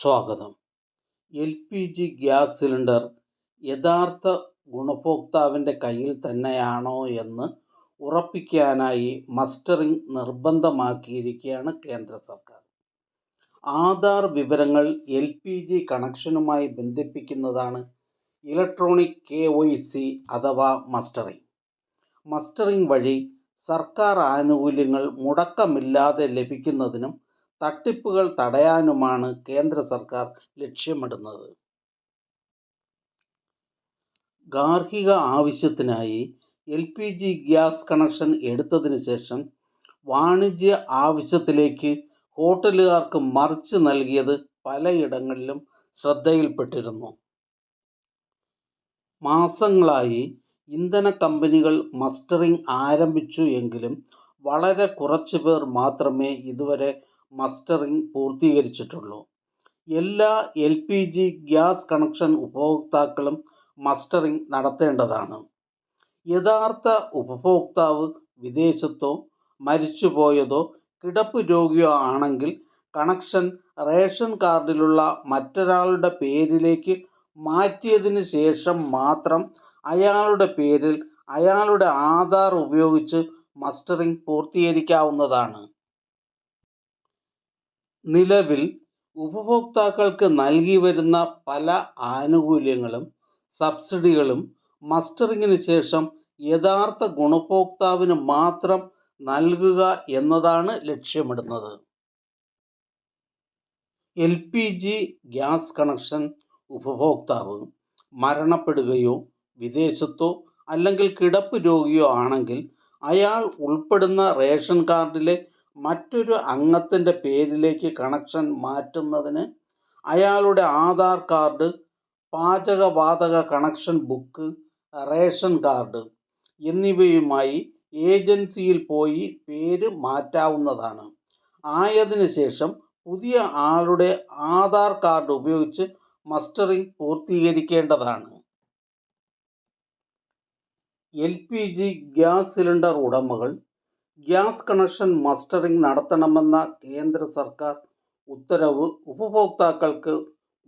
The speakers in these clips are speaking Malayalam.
സ്വാഗതം. L P G gas cylinder യഥാർത്ഥ ഗുണഭോക്താവിന്റെ കയ്യിൽ തന്നെയാണോ എന്ന് ഉറപ്പിക്കാനായി മസ്റ്ററിംഗ് നിർബന്ധമാക്കിയിരിക്കുകയാണ് കേന്ദ്ര സർക്കാർ. ആധാർ വിവരങ്ങൾ എൽ പി ജി കണക്ഷനുമായി ബന്ധിപ്പിക്കുന്നതാണ് ഇലക്ട്രോണിക് കെ വൈ സി അഥവാ മസ്റ്ററിംഗ്. മസ്റ്ററിംഗ് വഴി സർക്കാർ ആനുകൂല്യങ്ങൾ മുടക്കമില്ലാതെ ലഭിക്കുന്നതിനും തട്ടിപ്പുകൾ തടയാനുമാണ് കേന്ദ്ര സർക്കാർ ലക്ഷ്യമിടുന്നത്. ഗാർഹിക ആവശ്യത്തിനായി L P G gas connection എടുത്തതിന് ശേഷം വാണിജ്യ ആവശ്യത്തിലേക്ക് ഹോട്ടലുകാർക്ക് മറിച്ച് നൽകിയത് പലയിടങ്ങളിലും ശ്രദ്ധയിൽപ്പെട്ടിരുന്നു. മാസങ്ങളായി ഇന്ധന കമ്പനികൾ മസ്റ്ററിംഗ് ആരംഭിച്ചു എങ്കിലും വളരെ കുറച്ചു പേർ മാത്രമേ ഇതുവരെ മസ്റ്ററിംഗ് പൂർത്തീകരിച്ചിട്ടുള്ളൂ. എല്ലാ L P G gas connection ഉപഭോക്താക്കളും മസ്റ്ററിംഗ് നടത്തേണ്ടതാണ്. യഥാർത്ഥ ഉപഭോക്താവ് വിദേശത്തോ മരിച്ചുപോയതോ കിടപ്പ് രോഗിയോ ആണെങ്കിൽ കണക്ഷൻ റേഷൻ കാർഡിലുള്ള മറ്റൊരാളുടെ പേരിലേക്ക് മാറ്റിയതിന് ശേഷം മാത്രം അയാളുടെ പേരിൽ അയാളുടെ ആധാർ ഉപയോഗിച്ച് മസ്റ്ററിംഗ് പൂർത്തീകരിക്കാവുന്നതാണ്. നിലവിൽ ഉപഭോക്താക്കൾക്ക് നൽകി വരുന്ന പല ആനുകൂല്യങ്ങളും സബ്സിഡികളും മസ്റ്ററിങ്ങിന് ശേഷം യഥാർത്ഥ ഗുണഭോക്താവിന് മാത്രം നൽകുക എന്നതാണ് ലക്ഷ്യമിടുന്നത്. L P G gas connection ഉപഭോക്താവ് മരണപ്പെടുകയോ വിദേശത്തോ അല്ലെങ്കിൽ കിടപ്പ് രോഗിയോ ആണെങ്കിൽ അയാൾ ഉൾപ്പെടുന്ന റേഷൻ കാർഡിലെ മറ്റൊരു അംഗത്തിന്റെ പേരിലേക്ക് കണക്ഷൻ മാറ്റുന്നതിന് അയാളുടെ ആധാർ കാർഡ് പാചകവാതക കണക്ഷൻ ബുക്ക് റേഷൻ കാർഡ് എന്നിവയുമായി ഏജൻസിയിൽ പോയി പേര് മാറ്റാവുന്നതാണ്. ആയതിനു ശേഷം പുതിയ ആളുടെ ആധാർ കാർഡ് ഉപയോഗിച്ച് mustering പൂർത്തീകരിക്കേണ്ടതാണ്. L P G gas cylinder ഉടമകൾ ഗ്യാസ് കണക്ഷൻ മസ്റ്ററിംഗ് നടത്തണമെന്ന കേന്ദ്ര സർക്കാർ ഉത്തരവ് ഉപഭോക്താക്കൾക്ക്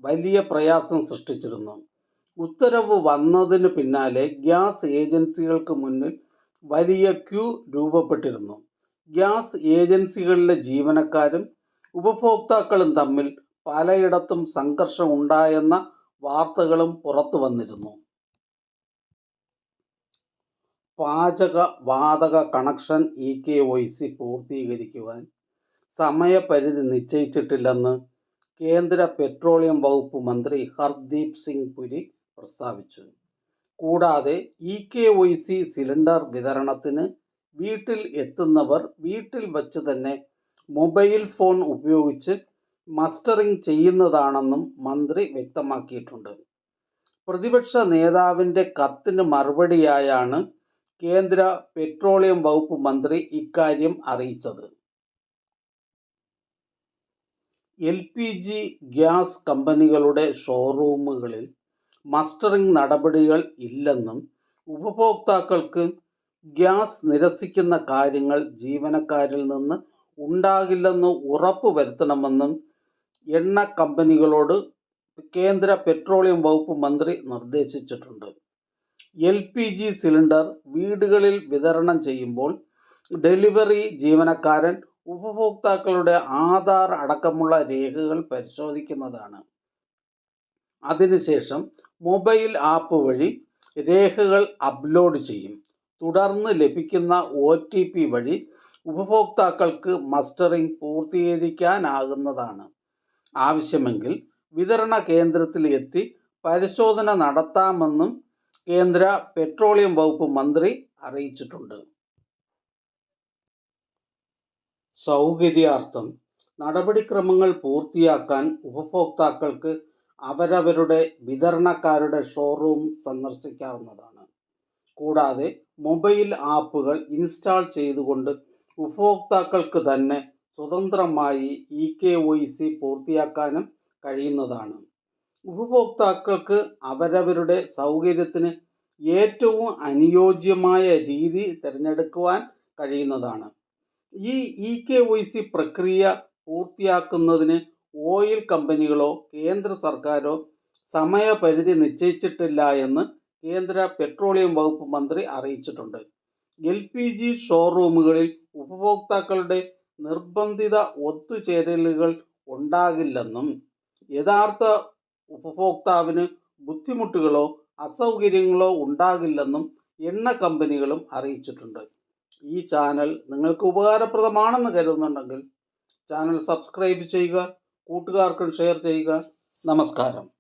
വലിയ പ്രയാസം സൃഷ്ടിച്ചിരുന്നു. ഉത്തരവ് വന്നതിന് പിന്നാലെ ഗ്യാസ് ഏജൻസികൾക്ക് മുന്നിൽ വലിയ ക്യൂ രൂപപ്പെട്ടിരുന്നു. ഗ്യാസ് ഏജൻസികളിലെ ജീവനക്കാരും ഉപഭോക്താക്കളും തമ്മിൽ പലയിടത്തും സംഘർഷം ഉണ്ടായെന്ന വാർത്തകളും പുറത്തു വന്നിരുന്നു പാചക വാതക connection E K Y C പൂർത്തീകരിക്കുവാൻ സമയപരിധി നിശ്ചയിച്ചിട്ടില്ലെന്ന് കേന്ദ്ര പെട്രോളിയം വകുപ്പ് മന്ത്രി ഹർദീപ് സിംഗ് പുരി പ്രസ്താവിച്ചു. കൂടാതെ E K Y C cylinder വിതരണത്തിന് വീട്ടിൽ എത്തുന്നവർ വീട്ടിൽ വച്ച് തന്നെ മൊബൈൽ ഫോൺ ഉപയോഗിച്ച് മസ്റ്ററിംഗ് ചെയ്യുന്നതാണെന്നും മന്ത്രി വ്യക്തമാക്കിയിട്ടുണ്ട്. പ്രതിപക്ഷ നേതാവിന്റെ കത്തിന് മറുപടിയായാണ് കേന്ദ്ര പെട്രോളിയം വകുപ്പ് മന്ത്രി ഇക്കാര്യം അറിയിച്ചത്. എൽ പി ജി ഗ്യാസ് കമ്പനികളുടെ ഷോറൂമുകളിൽ മസ്റ്ററിംഗ് നടപടികൾ ഇല്ലെന്നും ഉപഭോക്താക്കൾക്ക് ഗ്യാസ് നിരസിക്കുന്ന കാര്യങ്ങൾ ജീവനക്കാരിൽ നിന്ന് ഉണ്ടാകില്ലെന്ന് ഉറപ്പ് വരുത്തണമെന്നും എണ്ണ കമ്പനികളോട് കേന്ദ്ര പെട്രോളിയം വകുപ്പ് മന്ത്രി നിർദ്ദേശിച്ചിട്ടുണ്ട്. എൽ പി ജി സിലിണ്ടർ വീടുകളിൽ വിതരണം ചെയ്യുമ്പോൾ ഡെലിവറി ജീവനക്കാരൻ ഉപഭോക്താക്കളുടെ ആധാർ അടക്കമുള്ള രേഖകൾ പരിശോധിക്കുന്നതാണ്. അതിനുശേഷം മൊബൈൽ ആപ്പ് വഴി രേഖകൾ അപ്ലോഡ് ചെയ്യും. തുടർന്ന് ലഭിക്കുന്ന ഒ ടി പി വഴി ഉപഭോക്താക്കൾക്ക് മസ്റ്ററിംഗ് പൂർത്തീകരിക്കാനാകുന്നതാണ്. ആവശ്യമെങ്കിൽ വിതരണ കേന്ദ്രത്തിൽ എത്തി പരിശോധന നടത്താമെന്നും കേന്ദ്ര പെട്രോളിയം വകുപ്പ് മന്ത്രി അറിയിച്ചിട്ടുണ്ട്. സൗകര്യാർത്ഥം നടപടിക്രമങ്ങൾ പൂർത്തിയാക്കാൻ ഉപഭോക്താക്കൾക്ക് അവരവരുടെ വിതരണക്കാരുടെ ഷോറൂം സന്ദർശിക്കാവുന്നതാണ്. കൂടാതെ മൊബൈൽ ആപ്പുകൾ ഇൻസ്റ്റാൾ ചെയ്തുകൊണ്ട് ഉപഭോക്താക്കൾക്ക് തന്നെ സ്വതന്ത്രമായി ഇ കെ വൈ സി പൂർത്തിയാക്കാനും കഴിയുന്നതാണ്. ഉപഭോക്താക്കൾക്ക് അവരവരുടെ സൗകര്യത്തിന് ഏറ്റവും അനുയോജ്യമായ രീതി തിരഞ്ഞെടുക്കുവാൻ കഴിയുന്നതാണ്. ഈ ഇ കെ വൈ സി പ്രക്രിയ പൂർത്തിയാക്കുന്നതിന് ഓയിൽ കമ്പനികളോ കേന്ദ്ര സർക്കാരോ സമയപരിധി നിശ്ചയിച്ചിട്ടില്ല എന്ന് കേന്ദ്ര പെട്രോളിയം വകുപ്പ് മന്ത്രി അറിയിച്ചിട്ടുണ്ട്. എൽ പി ജി ഷോറൂമുകളിൽ ഉപഭോക്താക്കളുടെ നിർബന്ധിത ഒത്തുചേരലുകൾ ഉണ്ടാകില്ലെന്നും യഥാർത്ഥ ഉപഭോക്താവിന് ബുദ്ധിമുട്ടുകളോ അസൗകര്യങ്ങളോ ഉണ്ടാകില്ലെന്നും എണ്ണ കമ്പനികളും അറിയിച്ചിട്ടുണ്ട്. ഈ ചാനൽ നിങ്ങൾക്ക് ഉപകാരപ്രദമാണെന്ന് കരുതുന്നുണ്ടെങ്കിൽ ചാനൽ സബ്സ്ക്രൈബ് ചെയ്യുക കൂട്ടുകാർക്കും ഷെയർ ചെയ്യുക. നമസ്കാരം.